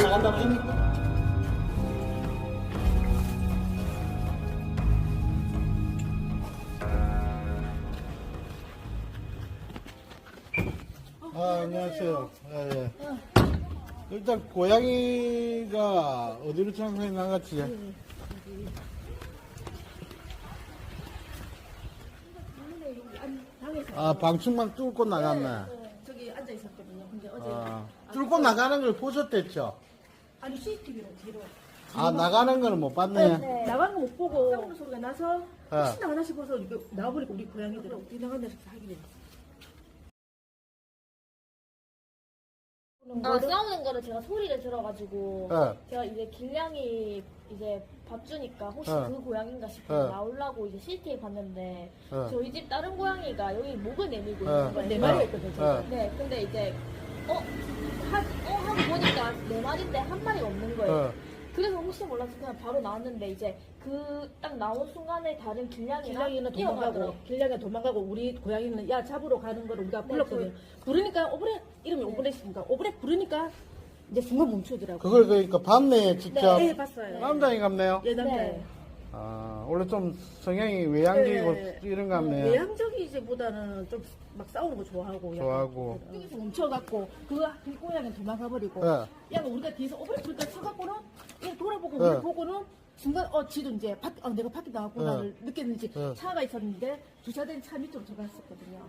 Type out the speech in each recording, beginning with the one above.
나간다. 아, 안녕하세요. 예, 예. 일단 고양이가 어디로 장사해 나갔지? 아, 방충망 뚫고 나갔네. 저기 앉아. 근데 어제 아, 뚫고 나가는 걸 보셨댔죠? 아니 CCTV로 뒤로 아, 나가는 거는 못 봤네. 나가는 거 못 보고 싸우는 소리가 나서 어. 혹시 나가나 싶어서 이거 나와보니까 우리 고양이들 어디 나간다 싶어서 하게 됐어. 아, 싸우는 거를 제가 소리를 들어가지고 어. 제가 이제 길냥이 이제 밥 주니까 혹시 어. 그 고양인가 싶어 어. 나오려고 이제 CCTV 봤는데 어. 저희 집 다른 고양이가 여기 목을 내밀고 어. 있는 거예요. 네 마리였거든. 저. 어. 네, 근데 이제 어? 하, 어? 하고 보니까 네 마리인데 한 마리가 없는 거예요. 어. 그래서 혹시 몰라서 그냥 바로 나왔는데 이제 그 딱 나온 순간에 다른 길냥이가 길냥이는 뛰어가더라고요. 도망가고 길냥이가 도망가고 우리 고양이는 야 잡으러 가는 거를 우리가 불렀거든. 부르니까 오브레 이름이 오브레스니까 오브레 부르니까 이제 순간 멈추더라고. 그걸 그러니까 봤네, 직접. 네, 봤어요. 남자인 같네요. 예 남자예요. 네. 아, 원래 좀 성향이 외향적이고 네. 이런 것 같네요. 외향적이지보다는 좀 막 싸우는 거 좋아하고. 좋아하고. 여기서 멈춰갖고 그 길고양이 도망가 버리고. 네. 야, 우리가 뒤에서 불까 쳐갖고는 얘 돌아보고 네. 우리 보고는 순간 어 지도 이제 밖, 아, 내가 밖에 나왔구나를 네. 느꼈는지 네. 차가 있었는데 주차된 차 밑으로 들어갔었거든요.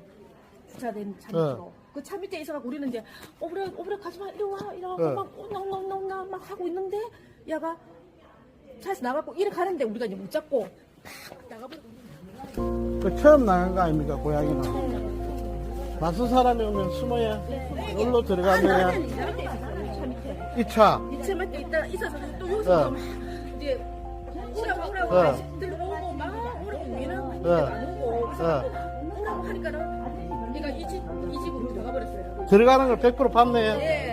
주차된 차 네. 밑으로. 그차 밑에 있어갖고 우리는 이제 오브레 오브레 가지마 이리 와 와막 네. 막 하고 있는데 야가 차에서 나가고 이렇게 가는데 우리가 이제 못 잡고 팍 나가버리고 그 처음 나간 거 아닙니까, 고양이는? 낯선 사람이 오면 숨어야. 여기로 들어가면 네. 차 밑에. 이 차. 이차 밑에 있다 있어서 또 여기서 네. 막 이제 오라고 오라고 네. 들어오고 막 오라고 우리는 네. 근데 안 오고 그래서 네. 오라고 하니까는 얘가 이 집 이 집으로 들어가 버렸어요. 들어가는 걸 100% 봤네요. 예,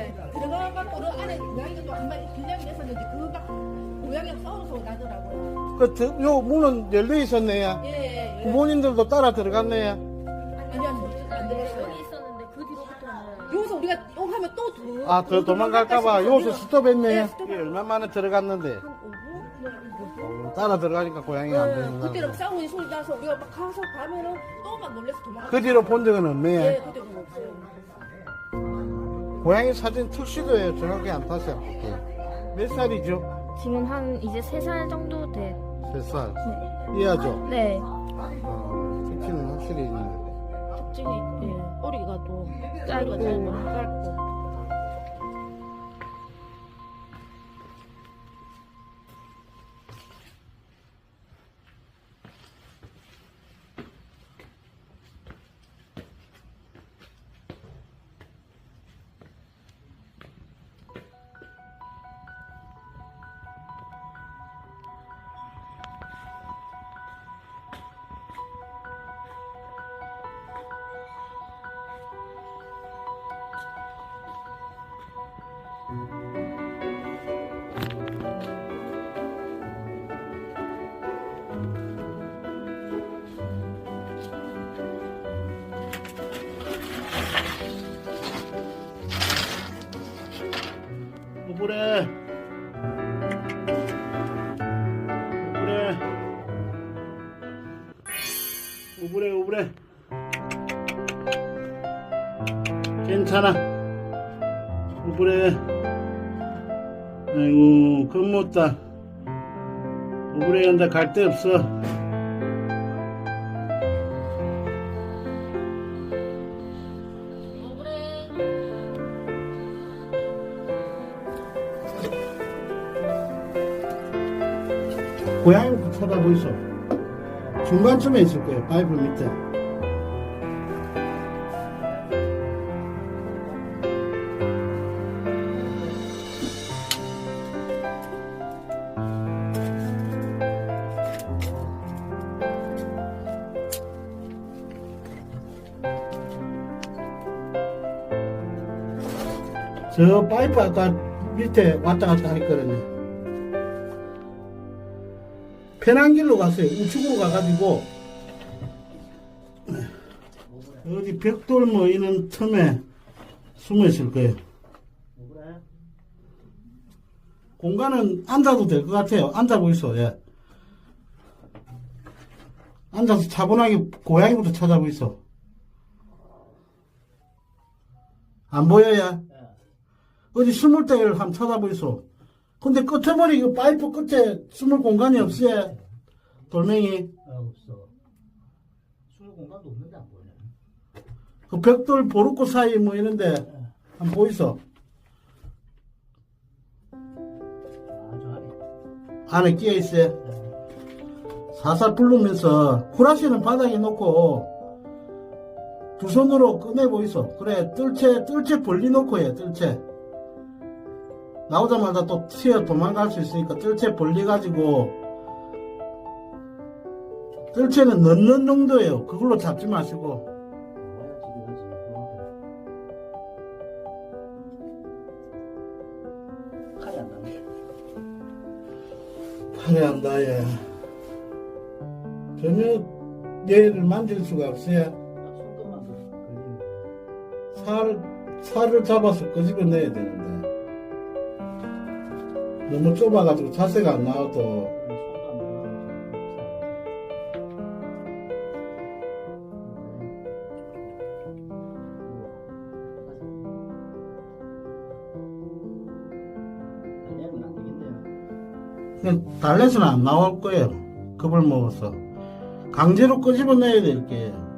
그, 드- 요 문은 열려 있었네요. 예, 예, 예. 부모님들도 따라 들어갔네요. 아니 아니 안 들었어요. 여기 있었는데 그 뒤로부터는 여기서 우리가 똥 하면 또 더. 아, 더 도망갈까봐 싶어서 여기서 스톱했네요. 네, 스톱. 이게 얼마 만에 들어갔는데. 한 5분? 어, 따라 들어가니까 고양이가 안 네, 보인다. 그때는 싸우는 소리 나서 우리가 막 가서 가면은 또 막 놀래서 도망가. 그 뒤로 본 적은 예, 없네요. 그때 그거 없어요. 고양이 사진 특시도예요. 정확히 안 탔어요. 몇 살이죠? 지금 한 이제 세 살 정도 돼. 세 살. 이해하죠? 네. 어, 특시는 확실히 있는데. 특징이 예, 꼬리가 또 짧고 짧고 오브레, 오브레. 괜찮아. 오브레. 아이고, 겁먹다. 오브레 간다 갈 데 없어. 고양이 쳐다보이소. 중간쯤에 있을 거예요. 파이프 밑에. 저 파이프 아까 밑에 왔다 갔다 했거든요. 편한 길로 갔어요. 우측으로 가가지고 어디 벽돌 뭐 이런 틈에 숨어 있을 거예요. 공간은 앉아도 될 것 같아요. 앉아보 있어, 예. 앉아서 차분하게 고양이부터 찾아보 있어. 안 보여요? 어디 숨을 때를 한번 찾아보 있어. 근데 끝머리 이 파이프 끝에 숨을 공간이 없어요. 돌멩이. 아, 없어. 숨을 공간도 없는데 안 보이네. 그 벽돌 보루꽃 사이 뭐 이런데 한번 보이소. 아, 저 안에. 안에 끼어 있어요. 살살 부르면서 후라시는 바닥에 놓고 두 손으로 꺼내 보이소. 그래 뜰채 뜰채 벌리 놓고 해 뜰채. 나오자마자 또 튀어 도망갈 수 있으니까 뜰채 벌리 가지고 뜰채는 넣는 정도예요. 그걸로 잡지 마시고. 칼이 안 나네. 팔에 안 닿아야 전혀 얘를 만질 수가 없어요. 딱 손끝만 걸리는데. 살을, 살을 잡아서 끄집어내야 되는데. 너무 좁아가지고 자세가 안 나와도. 그냥 달래서는 안 나올 거예요. 겁을 먹어서. 강제로 끄집어내야 될 게. 이거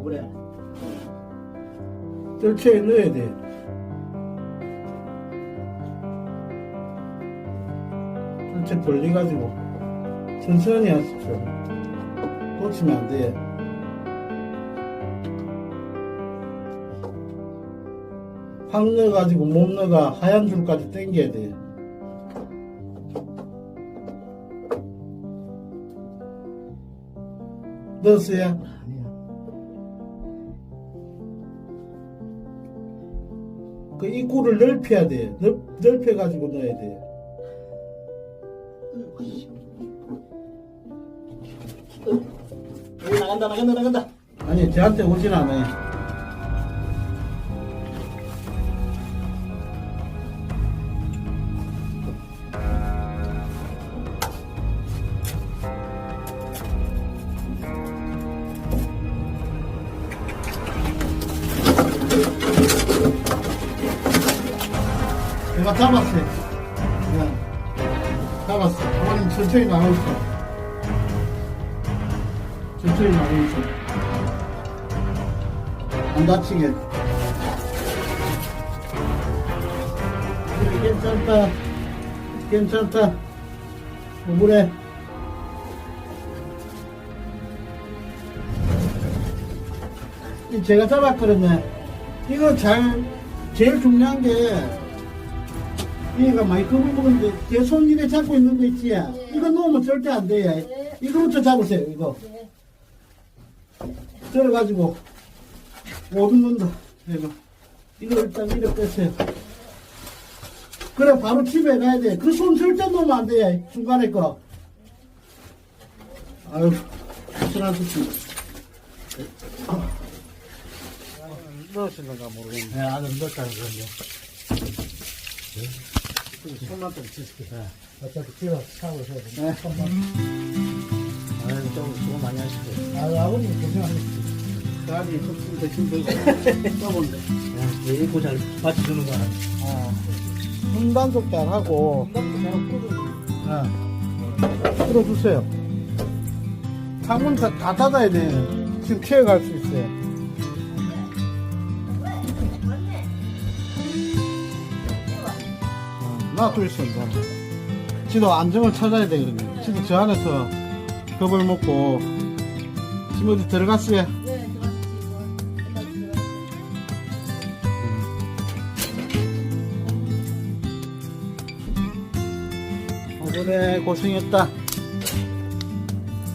어 그래. 뜰채에 넣어야 돼. 뜰채 벌려가지고 천천히 하십시오. 놓치면 안 돼. 확 넣어가지고 못 넣어가 하얀 줄까지 당겨야 돼. 넣었어요? 그 입구를 넓혀야 돼. 넓, 넓혀가지고 넣어야 돼. 나간다 나간다 나간다. 아니, 저한테 오진 않아요. 제가 잡았어요. 네. 잡았어. 어머님 천천히 나오시오. 천천히 나오시오. 안 다치게. 그래, 괜찮다. 괜찮다. 이 제가 잡았거든요. 이거 잘, 제일 중요한 게, 얘가 많이 겁을 먹었는데, 제손 이래 잡고 있는 거 있지? 이거 놓으면 절대 안 돼. 이거부터 잡으세요, 이거. 들어가지고, 못 넣는다. 이거. 이거 일단 이렇게 빼세요. 그래, 바로 집에 가야 돼. 그 손 절대 놓으면 안 돼. 중간에 거. 아유, 수고하셨습니다. 넣으시는가 모르겠네. 네, 아들 넣었다는 그런데. 손만 좀 치실게. 어차피 집에 사고 있어야 돼. 네. 아유, 좀 수고 많이 하시고. 아유, 아버님 고생하셨습니다. 다리 흡수도 힘들고, 떠본데. 네, 입고 잘 받쳐주는 거 알아. 어. 훈단속 잘 하고, 네. 풀어주세요. 창문 다, 다 닫아야 돼. 지금 튀어갈 수 있어요. 어, 놔둬 있어, 이제. 지도 안정을 찾아야 되거든요. 지도 저 안에서 겁을 먹고, 지금 어디 들어갔어요? 네, 들어가시고. 어, 그래, 고생했다.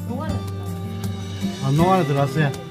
동안은 안농 안에 들어왔어요.